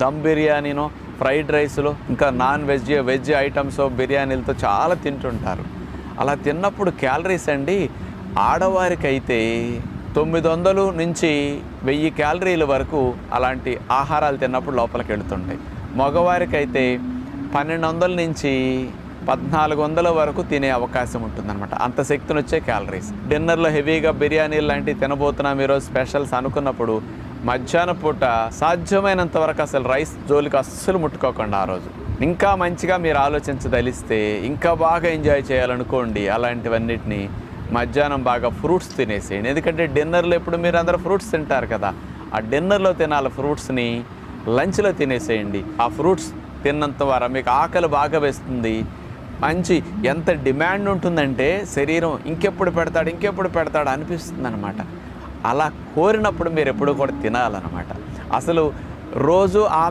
Dum బిర్యానీనో fried రైస్లో ఇంకా non veg veg items బిర్యానీలతో చాలా తింటుంటారు. అలా తిన్నప్పుడు క్యాలరీస్ అండి ఆడవారికైతే తొమ్మిది వందలు నుంచి వెయ్యి క్యాలరీల వరకు అలాంటి ఆహారాలు తిన్నప్పుడు లోపలికి వెళుతుంటాయి. మగవారికైతే పన్నెండు వందల నుంచి పద్నాలుగు వందల వరకు తినే అవకాశం ఉంటుందన్నమాట. అంత శక్తిని వచ్చే క్యాలరీస్. డిన్నర్లో హెవీగా బిర్యానీ లాంటివి తినబోతున్నాం ఈరోజు స్పెషల్స్ అనుకున్నప్పుడు మధ్యాహ్నం పూట సాధ్యమైనంత వరకు అసలు రైస్ జోలికి అస్సలు ముట్టుకోకుండా ఆ రోజు. ఇంకా మంచిగా మీరు ఆలోచించదలిస్తే ఇంకా బాగా ఎంజాయ్ చేయాలనుకోండి అలాంటివన్నిటిని మధ్యాహ్నం బాగా ఫ్రూట్స్ తినేసేయండి. ఎందుకంటే డిన్నర్లో ఎప్పుడు మీరు అందరూ ఫ్రూట్స్ తింటారు కదా ఆ డిన్నర్లో తినాలి ఫ్రూట్స్ని లంచ్లో తినేసేయండి. ఆ ఫ్రూట్స్ తిన్నంత వారా మీకు ఆకలి బాగా వేస్తుంది. మంచి ఎంత డిమాండ్ ఉంటుందంటే శరీరం ఇంకెప్పుడు పెడతాడు ఇంకెప్పుడు పెడతాడు అనిపిస్తుంది అనమాట అలా కోరినప్పుడు మీరు ఎప్పుడు కూడా తినాలన్నమాట. అసలు రోజు ఆ